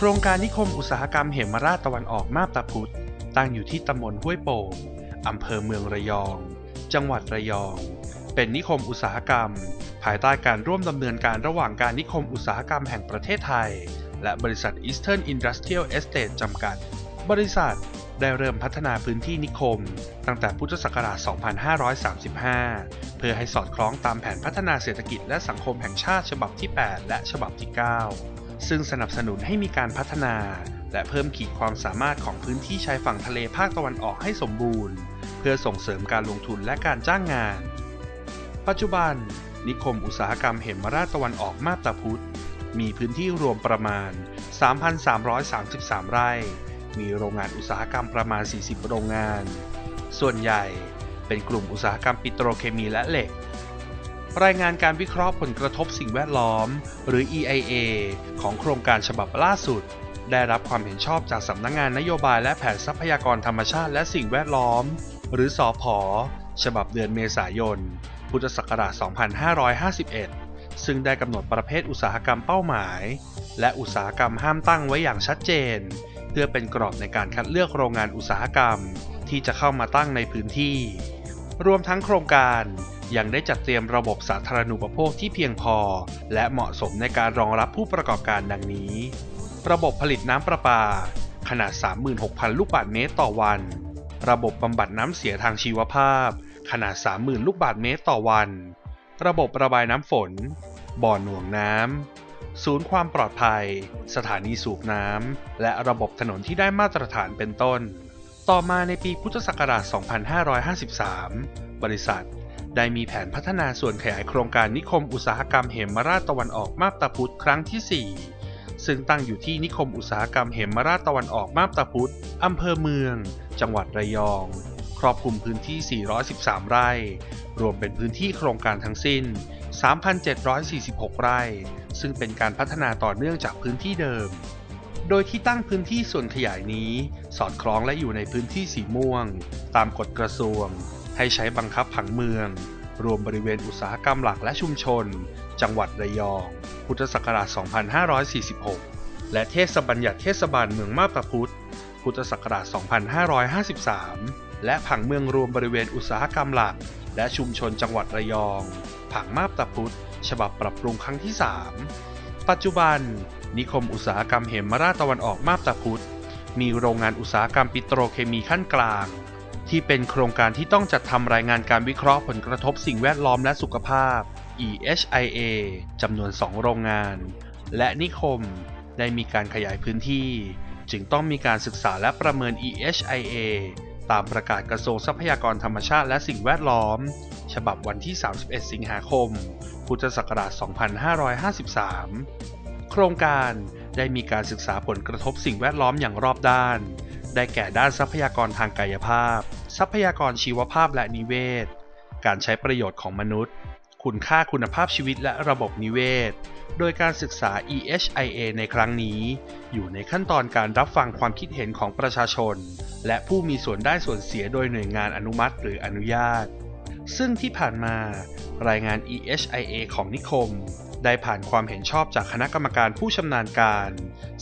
โครงการนิคมอุตสาหกรรมเหมราชตะวันออกมาบตาพุธตั้งอยู่ที่ตำบลห้วยโป่งอำเภอเมืองระยอง จังหวัดระยอง เป็นนิคมอุตสาหกรรม ภายใต้การร่วมดำเนินการระหว่างการนิคมอุตสาหกรรมแห่งประเทศไทย และบริษัท Eastern Industrial Estate จำกัด บริษัทได้เริ่มพัฒนาพื้นที่นิคม ตั้งแต่พุทธศักราช 2535 เพื่อให้สอดคล้องตามแผนพัฒนาเศรษฐกิจและสังคมแห่งชาติฉบับที่ 8 และฉบับที่ 9 ซึ่งสนับสนุนให้มีการพัฒนา และเพิ่มขีดความสามารถของพื้นที่ชายฝั่งทะเลภาคตะวันออกให้สมบูรณ์ เพื่อส่งเสริมการลงทุนและการจ้างงาน ปัจจุบัน นิคมอุตสาหกรรมเหมราชตะวันออกมาบตาพุธมีพื้นที่รวมประมาณ 3,333 ไร่ มีโรงงานอุตสาหกรรมประมาณ 40 โรงงาน ส่วนใหญ่เป็นกลุ่มอุตสาหกรรมปิโตรเคมีและเหล็ก รายงานการวิเคราะห์ผลกระทบสิ่งแวดล้อม หรือ EIA ของโครงการฉบับล่าสุด ได้รับความเห็นชอบจากสำนักงงานนโยบายและแผนทรัพยากรธรรมชาติและสิ่งแวดล้อม หรือสอพอฉบับเดือนเมษายน พุทธศักราช 2551 ซึ่งได้กำหนดประเภทอุตสาหกรรมเป้าหมาย และอุตสาหกรรมห้ามตั้งไว้อย่างชัดเจน เพื่อเป็นกรอบในการคัดเลือกโรงงานอุตสาหกรรม ที่จะเข้ามาตั้งในพื้นที่ รวมทั้งโครงการ ยังได้จัดเตรียมระบบสาธารณูปโภคที่เพียงพอ และเหมาะสมในการรองรับผู้ประกอบการดังนี้ ระบบผลิตน้ำประปา ขนาด 36,000 ลูกบาศก์เมตรต่อวัน ระบบบำบัดน้ำเสียทางชีวภาพ ขนาด 30,000 ลูกบาศก์เมตรต่อวัน ระบบระบายน้ำฝน บ่อหน่วงน้ำ ศูนย์ความปลอดภัย สถานีสูบน้ำ และระบบถนนที่ได้มาตรฐานเป็นต้น ต่อมาในปีพุทธศักราช 2553 บริษัท ได้มีแผนพัฒนาส่วนขยายโครงการนิคมอุตสาหกรรมเหมราชตะวันออกมาบตาพุธครั้งที่ 4 ซึ่งตั้งอยู่ที่นิคมอุตสาหกรรมเหมราชตะวันออกมาบตาพุธอำเภอเมือง จังหวัดระยอง ครอบคลุมพื้นที่ 413 ไร่ รวมเป็นพื้นที่โครงการทั้งสิ้น 3,746 ไร่ ซึ่งเป็นการพัฒนาต่อเนื่องจากพื้นที่เดิมโดยที่ตั้งพื้นที่ส่วนขยายนี้ สอดคล้องและอยู่ในพื้นที่สีม่วง ตามกฎกระทรวง ให้ใช้บังคับผังเมือง รวมบริเวณอุตสาหกรรมหลักและชุมชน จังหวัดระยอง พุทธศักราช 2546 และเทศบัญญัติเทศบาลเมืองมาบตาพุธพุทธศักราช 2553 และผังเมืองรวมบริเวณอุตสาหกรรมหลัก และชุมชนจังหวัดระยอง ผังมาบตาพุธฉบับปรับปรุงครั้งที่ 3 ปัจจุบัน นิคมอุตสาหกรรมเหมราชตะวันออกมาบตาพุธมีโรงงานอุตสาหกรรมปิโตรเคมีขั้นกลาง ที่เป็นโครงการที่ต้องจัดทำรายงานการวิเคราะห์ผลกระทบสิ่งแวดล้อมและสุขภาพ EHIA จำนวน 2 โรงงาน และนิคมได้มีการขยายพื้นที่ จึงต้องมีการศึกษาและประเมิน EHIA ตามประกาศกระทรวงทรัพยากรธรรมชาติและสิ่งแวดล้อม ฉบับวันที่ 31 สิงหาคม พุทธศักราช 2553 โครงการได้มีการศึกษาผลกระทบสิ่งแวดล้อมอย่างรอบด้าน ได้แก่ด้านทรัพยากรทางกายภาพ ทรัพยากรชีวภาพและนิเวศ การใช้ประโยชน์ของมนุษย์ คุณค่าคุณภาพชีวิตและระบบนิเวศ โดยการศึกษา EHIA ในครั้งนี้ อยู่ในขั้นตอนการรับฟังความคิดเห็นของประชาชน และผู้มีส่วนได้ส่วนเสียโดยหน่วยงานอนุมัติหรืออนุญาต ซึ่งที่ผ่านมารายงาน EHIA ของนิคม ได้ผ่านความเห็นชอบจากคณะกรรมการผู้ชำนาญการ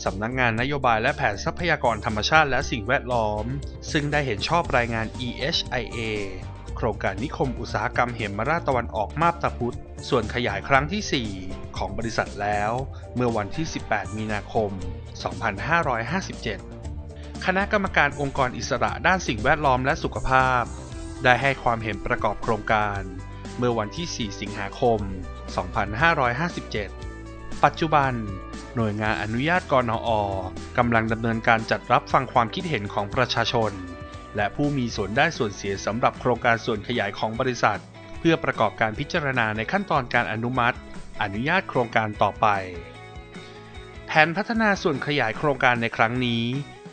สำนักงานนโยบายและแผนทรัพยากรธรรมชาติและสิ่งแวดล้อม ซึ่งได้เห็นชอบรายงาน EHIA โครงการนิคมอุตสาหกรรมเหมราชตะวันออกมาบตาพุธส่วนขยายครั้งที่ 4 ของบริษัทแล้ว เมื่อวันที่ 18 มีนาคม 2557 คณะกรรมการองค์กรอิสระด้านสิ่งแวดล้อมและสุขภาพ ได้ให้ความเห็นประกอบโครงการ เมื่อวันที่ 4 สิงหาคม 2557 ปัจจุบัน หน่วยงานอนุญาตกนอกำลังดำเนินการจัดรับฟังความคิดเห็นของประชาชน และผู้มีส่วนได้ส่วนเสียสำหรับโครงการส่วนขยายของบริษัท เพื่อประกอบการพิจารณาในขั้นตอนการอนุมัติ อนุญาตโครงการต่อไป แผนพัฒนาส่วนขยายโครงการในครั้งนี้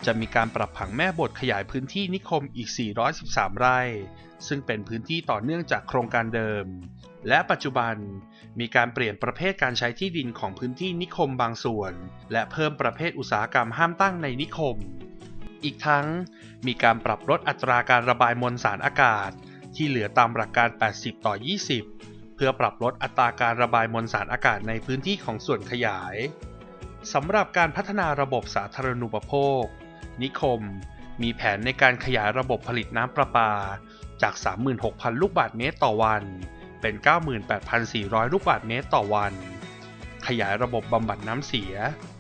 จะมีการปรับผังแม่บทขยายพื้นที่นิคมอีก 413 ไร่ ซึ่งเป็นพื้นที่ต่อเนื่องจากโครงการเดิม และปัจจุบันมีการเปลี่ยนประเภทการใช้ที่ดินของพื้นที่นิคมบางส่วน และเพิ่มประเภทอุตสาหกรรมห้ามตั้งในนิคม อีกทั้งมีการปรับลดอัตราการระบายมวลสารอากาศ ที่เหลือตามหลักการ 80 ต่อ 20 เพื่อปรับลดอัตราการระบายมวลสารอากาศในพื้นที่ของส่วนขยายสำหรับการพัฒนาระบบสาธารณูปโภค นิคม มีแผนในการขยายระบบผลิตน้ำประปา จาก 36,000 ลูกบาศก์เมตรต่อวัน เป็น 98,400 ลูกบาศก์เมตรต่อวัน ขยายระบบบำบัดน้ำเสีย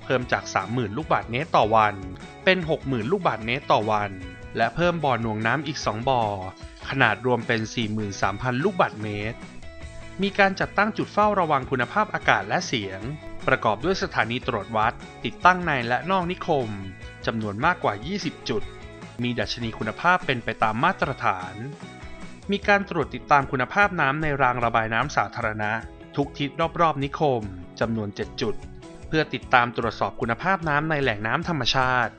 เพิ่มจาก 30,000 ลูกบาศก์เมตรต่อวัน เป็น 60,000 ลูกบาศก์เมตรต่อวัน และเพิ่มบ่อหน่วงน้ำอีก 2 บ่อ ขนาดรวมเป็น 43,000 ลูกบาศก์เมตร มีการจัดตั้งจุดเฝ้าระวังคุณภาพอากาศและเสียง ประกอบด้วยสถานีตรวจวัด ติดตั้งในและนอกนิคมจำนวนมากกว่า 20 จุด มีดัชนีคุณภาพเป็นไปตามมาตรฐาน มีการตรวจติดตามคุณภาพน้ำในรางระบายน้ำสาธารณะ ทุกทิศรอบๆนิคมจำนวน 7 จุด เพื่อติดตามตรวจสอบคุณภาพน้ำในแหล่งน้ำธรรมชาติ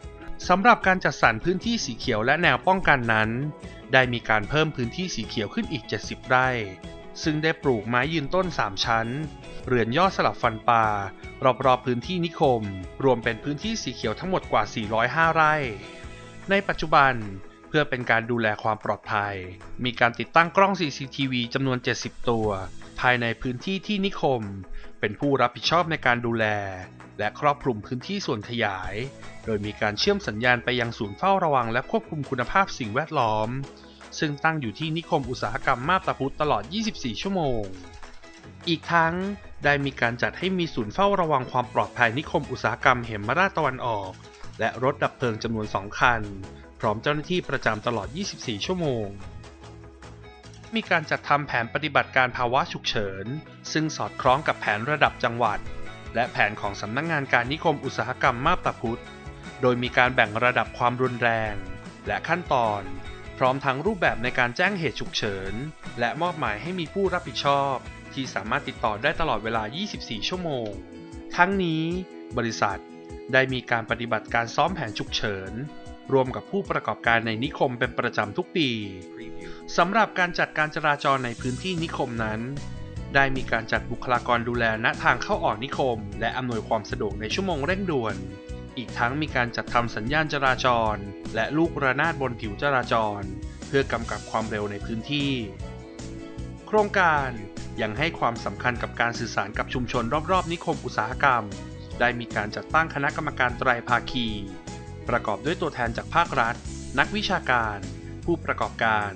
สำหรับการจัดสรรพื้นที่สีเขียวและแนวป้องกันนั้น ได้มีการเพิ่มพื้นที่สีเขียวขึ้นอีก 70 ไร่ ซึ่งได้ปลูกไม้ยืนต้น 3 ชั้น เรือนยอดสลับฟันปลารอบๆพื้นที่นิคม รวมเป็นพื้นที่สีเขียวทั้งหมดกว่า 405 ไร่ ในปัจจุบันเพื่อเป็นการดูแลความปลอดภัย มีการติดตั้งกล้อง CCTV จำนวน 70 ตัว ภายในพื้นที่ที่นิคม เป็นผู้รับผิดชอบในการดูแล และครอบคลุมพื้นที่ส่วนขยาย โดยมีการเชื่อมสัญญาณไปยังศูนย์เฝ้าระวังและควบคุมคุณภาพสิ่งแวดล้อม ซึ่งตั้งอยู่ที่นิคมอุตสาหกรรมมาบตาพุธตลอด 24 ชั่วโมง อีกทั้งได้มีการจัดให้มีศูนย์เฝ้าระวังความปลอดภัยนิคมอุตสาหกรรมเหมราชตะวันออก และรถดับเพลิงจำนวน 2 คัน พร้อมเจ้าหน้าที่ประจำตลอด 24 ชั่วโมง มีการจัดทำแผนปฏิบัติการภาวะฉุกเฉิน ซึ่งสอดคล้องกับแผนระดับจังหวัด และแผนของสำนักงงานการนิคมอุตสาหกรรมมาบตาพุธโดยมีการแบ่งระดับความรุนแรง และขั้นตอน พร้อมทั้งรูปแบบในการแจ้งเหตุฉุกเฉิน และมอบหมายให้มีผู้รับผิดชอบ ที่สามารถติดต่อได้ตลอดเวลา 24 ชั่วโมง ทั้งนี้บริษัทได้มีการปฏิบัติการซ้อมแผนฉุกเฉินรวมกับผู้ประกอบการในนิคมเป็นประจำทุกปีสำหรับการจัดการจราจรในพื้นที่นิคมนั้น ได้มีการจัดบุคลากรดูแลณทางเข้าออกนิคม และอำนวยความสะดวกในชั่วโมงเร่งด่วน อีกทั้งมีการจัดทำสัญญาณจราจร และลูกระนาดบนผิวจราจร เพื่อกำกับความเร็วในพื้นที่ โครงการยังให้ความสำคัญกับการสื่อสารกับชุมชนรอบๆ นิคมอุตสาหกรรม ได้มีการจัดตั้งคณะกรรมการไตรภาคี ประกอบด้วยตัวแทนจากภาครัฐ นักวิชาการ ผู้ประกอบการ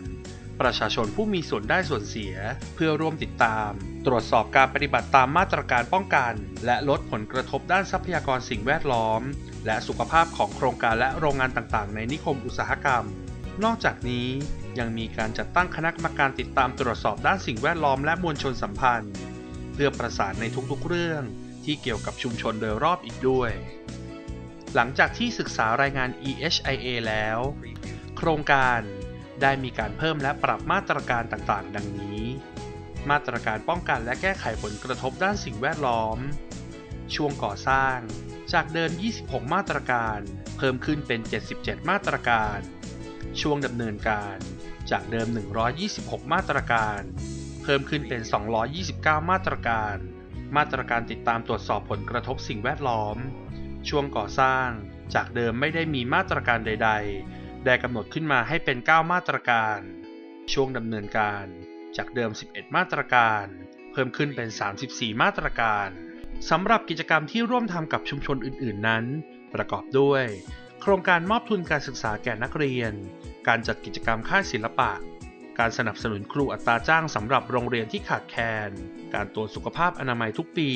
ประชาชนผู้มีส่วนได้ส่วนเสียเพื่อร่วมติดตาม ตรวจสอบการปฏิบัติตามมาตรการป้องกัน และลดผลกระทบด้านทรัพยากรสิ่งแวดล้อม และสุขภาพของโครงการและโรงงานต่างๆ ในนิคมอุตสาหกรรม นอกจากนี้ยังมีการจัดตั้งคณะกรรมการติดตามตรวจสอบด้านสิ่งแวดล้อมและมวลชนสัมพันธ์ เพื่อประสานในทุกๆ เรื่องที่เกี่ยวกับชุมชนโดยรอบอีกด้วย หลังจากที่ศึกษารายงาน EHIA แล้ว โครงการได้มีการเพิ่มและปรับมาตรการต่างๆ ดังนี้ มาตรการป้องกันและแก้ไขผลกระทบด้านสิ่งแวดล้อม ช่วงก่อสร้าง จากเดิม 26 มาตรการ เพิ่มขึ้นเป็น 77 มาตรการ ช่วงดำเนินการ จากเดิม 126 มาตรการ เพิ่มขึ้นเป็น 229 มาตรการ มาตรการติดตามตรวจสอบผลกระทบสิ่งแวดล้อม ช่วงก่อสร้าง จากเดิมไม่ได้มีมาตรการใด ๆ ได้กำหนดขึ้นมาให้เป็น 9 มาตรการ ช่วงดำเนินการ จากเดิม 11 มาตรการ เพิ่มขึ้นเป็น 34 มาตรการสำหรับกิจกรรมที่ร่วมทำกับชุมชนอื่น ๆ นั้น ประกอบด้วย โครงการมอบทุนการศึกษาแก่นักเรียน การจัดกิจกรรมค่ายศิลปะ การสนับสนุนครูอัตราจ้างสำหรับโรงเรียนที่ขาดแคลน การตรวจสุขภาพอนามัยทุกปี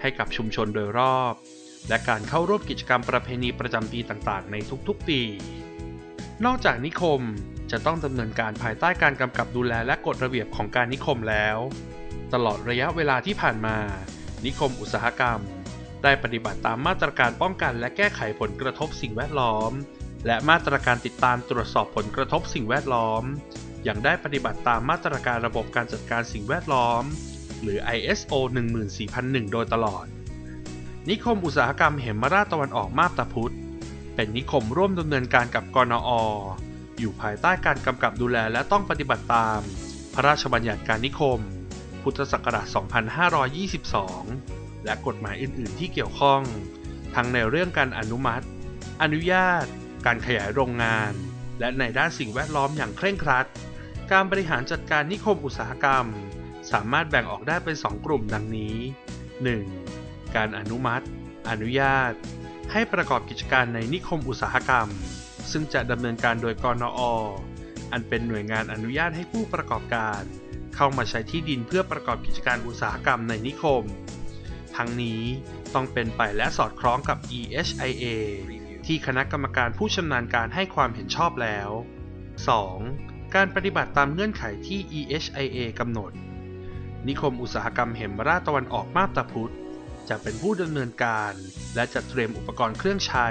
ให้กับชุมชนโดยรอบ และการเข้าร่วมกิจกรรมประเพณีประจำปีต่าง ๆ ในทุก ๆ ปี นอกจากนิคม จะต้องดำเนินการภายใต้การกำกับดูแลและกฎระเบียบของการนิคมแล้ว ตลอดระยะเวลาที่ผ่านมา นิคมอุตสาหกรรม ได้ปฏิบัติตามมาตรการป้องกันและแก้ไขผลกระทบสิ่งแวดล้อม และมาตรการติดตามตรวจสอบผลกระทบสิ่งแวดล้อม อย่างได้ปฏิบัติตามมาตรการระบบการจัดการสิ่งแวดล้อม หรือ ISO 14001 โดยตลอด นิคมอุตสาหกรรมเหมราชตะวันออกมาบตาพุธเป็นนิคมร่วมดำเนินการกับกนอ อยู่ภายใต้การกำกับดูแลและต้องปฏิบัติตาม พระราชบัญญัติการนิคม พุทธศักราช 2522 และกฎหมายอื่น ๆ ที่เกี่ยวข้อง ทั้งในเรื่องการอนุมัติ อนุญาต การขยายโรงงาน และในด้านสิ่งแวดล้อมอย่างเคร่งครัด การบริหารจัดการนิคมอุตสาหกรรม สามารถแบ่งออกได้เป็น 2 กลุ่มดังนี้ 1. การอนุมัติ อนุญาต ให้ประกอบกิจการในนิคมอุตสาหกรรม ซึ่งจะดำเนินการโดยกนอ อันเป็นหน่วยงานอนุญาตให้ผู้ประกอบการ เข้ามาใช้ที่ดินเพื่อประกอบกิจการอุตสาหกรรมในนิคม ทั้งนี้ต้องเป็นไปและสอดคล้องกับ EHIA ที่คณะกรรมการผู้ชำนาญการให้ความเห็นชอบแล้ว 2. การปฏิบัติตามเงื่อนไขที่ EHIA กำหนด นิคมอุตสาหกรรมเหมราชตะวันออกมาบตาพุธจะเป็นผู้ดำเนินการ และจัดเตรียมอุปกรณ์เครื่องใช้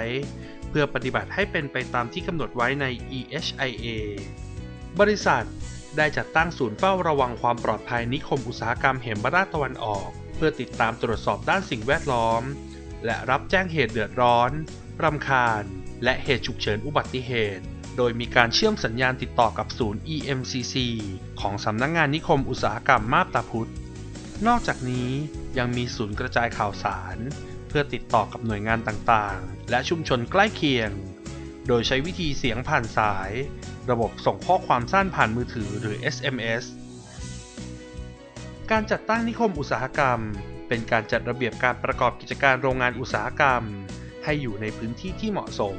เพื่อปฏิบัติให้เป็นไปตามที่กำหนดไว้ใน EHIA บริษัทได้จัดตั้งศูนย์เฝ้าระวังความปลอดภัยนิคมอุตสาหกรรมเหมราชตะวันออก เพื่อติดตามตรวจสอบด้านสิ่งแวดล้อม และรับแจ้งเหตุเดือดร้อนรำคาญ และเหตุฉุกเฉินอุบัติเหตุ โดยมีการเชื่อมสัญญาณติดต่อกับศูนย์ EMCC ของสำนักงงานนิคมอุตสาหกรรมมาบตาพุธนอกจากนี้ยังมีศูนย์กระจายข่าวสาร เพื่อติดต่อกับหน่วยงานต่างๆ และชุมชนใกล้เคียง โดยใช้วิธีเสียงผ่านสาย ระบบส่งข้อความสั้นผ่านมือถือหรือ SMS การจัดตั้งนิคมอุตสาหกรรม เป็นการจัดระเบียบการประกอบกิจการโรงงานอุตสาหกรรม ให้อยู่ในพื้นที่ที่เหมาะสม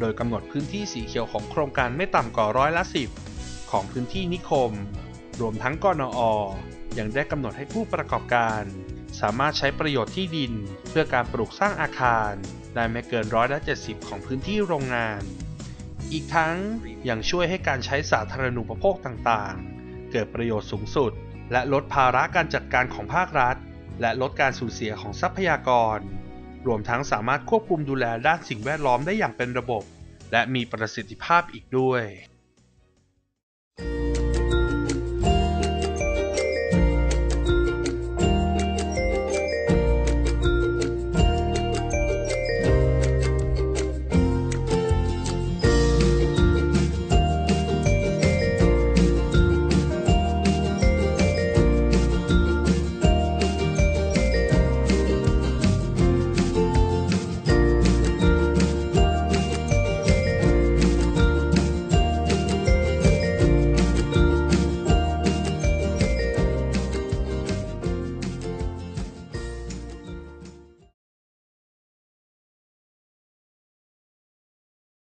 โดยกำหนดพื้นที่สีเขียวของโครงการไม่ต่ำกว่าร้อยละ10ของพื้นที่นิคม รวมทั้งกนอยังได้กำหนดให้ผู้ประกอบการ สามารถใช้ประโยชน์ที่ดิน เพื่อการปลูกสร้างอาคาร ได้ไม่เกินร้อยละ70 ของพื้นที่โรงงาน อีกทั้งยังช่วยให้การใช้สาธารณูปโภคต่างๆ เกิดประโยชน์สูงสุด และลดภาระการจัดการของภาครัฐ และลดการสูญเสียของทรัพยากร รวมทั้งสามารถควบคุมดูแลด้านสิ่งแวดล้อมได้อย่างเป็นระบบ และมีประสิทธิภาพอีกด้วย